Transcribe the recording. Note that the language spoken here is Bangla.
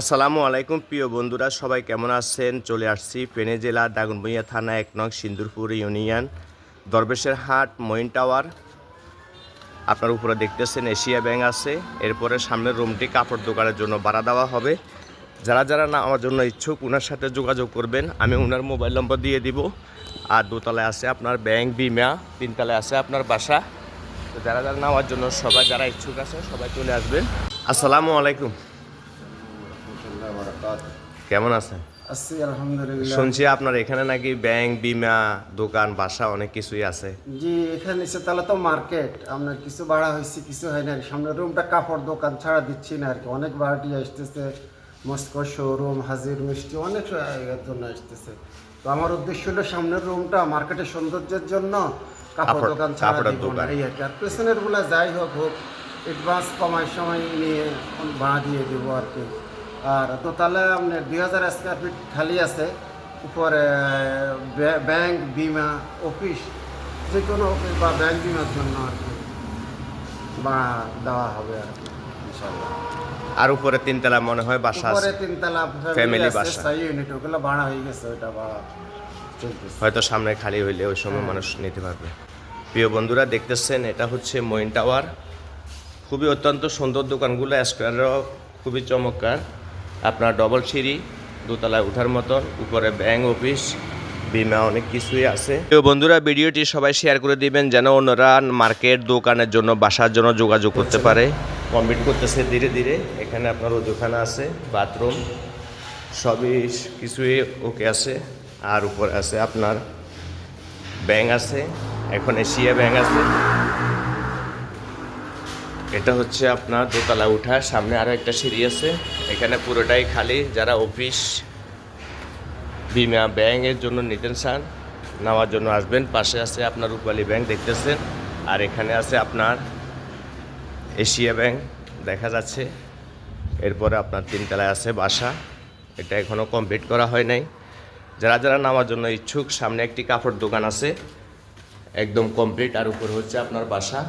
আসসালামু আলাইকুম, প্রিয় বন্ধুরা, সবাই কেমন আছেন? চলে আসছি ফেনী জেলা দাগনভূঞা থানা এক নং সিন্দুরপুর ইউনিয়ন, দরবেশের হাট মইন টাওয়ার। আপনার উপরে দেখতেছেন এশিয়া ব্যাংক আছে। এরপরে সামনের রুমটি কাপড় দোকানের জন্য ভাড়া দেওয়া হবে। যারা যারা না আমার জন্য ইচ্ছুক ওনার সাথে যোগাযোগ করবেন। আমি ওনার মোবাইল নম্বর দিয়ে দিব। আর দোতলায় আছে আপনার ব্যাংক বিমা, তিনতলায় আছে আপনার বাসা। তো যারা যারা নেওয়ার জন্য সবাই, যারা ইচ্ছুক আছে সবাই চলে আসবেন। আসসালামু আলাইকুম। কেমন আছেন? আছি আলহামদুলিল্লাহ। শুনছি আপনার এখানে নাকি ব্যাংক বিমা দোকান বাসা অনেক কিছুই আছে। জি এখানে এসে তাহলে তো মার্কেট। আপনার কিছু ভাড়া হয়েছে কিছু হয় না সামনের রুমটা কাপড় দোকান ছাড়া দিচ্ছি না আর কি অনেক ভাড়াটি আসতেছে। মস্কো শোরুম হাজির মিষ্টি অনেক জন্য আসতেছে। তো আমার উদ্দেশ্য হলো সামনের রুমটা মার্কেটের সৌন্দর্যের জন্য কাপড় কাপড়- দোকান ছাড়া দিব না এই আর কি। আর পেছনেরগুলা যাই হোক হোক অ্যাডভান্স কমায় সময় নিয়ে ভাড়া দিয়ে দেবো আর কি। আর দোতলায় আপনার দুই হাজার স্কোয়ার ফিট খালি আছে উপরে ব্যাংক বিমা অফিস যে কোনো অফিস বা ব্যাংক বিমার জন্য আর কি ভাড়া দেওয়া হবে আর কি ইনশাল্লাহ আর উপরে তিনতলা মনে হয় বাসা উপরে তিনতলা ফ্যামিলি বাসা। ছয় ইউনিট ওগুলো ভাড়া হয়ে গেছে ওইটা ভাড়া চলতেছে। হয়তো সামনে খালি হইলে ওই সময় মানুষ নিতে পারবে। প্রিয় বন্ধুরা দেখতেছেন এটা হচ্ছে মইন টাওয়ার খুবই অত্যন্ত সুন্দর দোকানগুলো স্কোয়ারও খুবই চমৎকার। আপনার ডবল সিঁড়ি, দোতলায় ওঠার মতন, উপরে ব্যাংক অফিস বিমা অনেক কিছুই আছে। প্রিয় বন্ধুরা, ভিডিওটি সবাই শেয়ার করে দিবেন যেন অন্যরা মার্কেট দোকানের জন্য, বাসার জন্য যোগাযোগ করতে পারে। কমপ্লিট করতেছে ধীরে ধীরে। এখানে আপনার ওজুখানা আছে বাথরুম সবই কিছুই ওকে আছে। আর উপরে আছে আপনার ব্যাংক আছে, এখন এশিয়া ব্যাংক আছে। এটা হচ্ছে আপনার দোতলা উঠা, সামনে আরও একটা সিঁড়ি আছে। এখানে পুরোটাই খালি, যারা অফিস বিমা ব্যাংকের জন্য নিতেন চান, নেওয়ার জন্য আসবেন। পাশে আছে আপনার রূপালী ব্যাংক দেখতেছেন, আর এখানে আছে আপনার এশিয়া ব্যাংক দেখা যাচ্ছে। এরপরে আপনার তিনতলায় আছে বাসা, এটা এখনও কমপ্লিট করা হয় নাই। যারা যারা নামার জন্য ইচ্ছুক, সামনে একটি কাপড় দোকান আছে, একদম কমপ্লিট আর উপর হচ্ছে আপনার বাসা।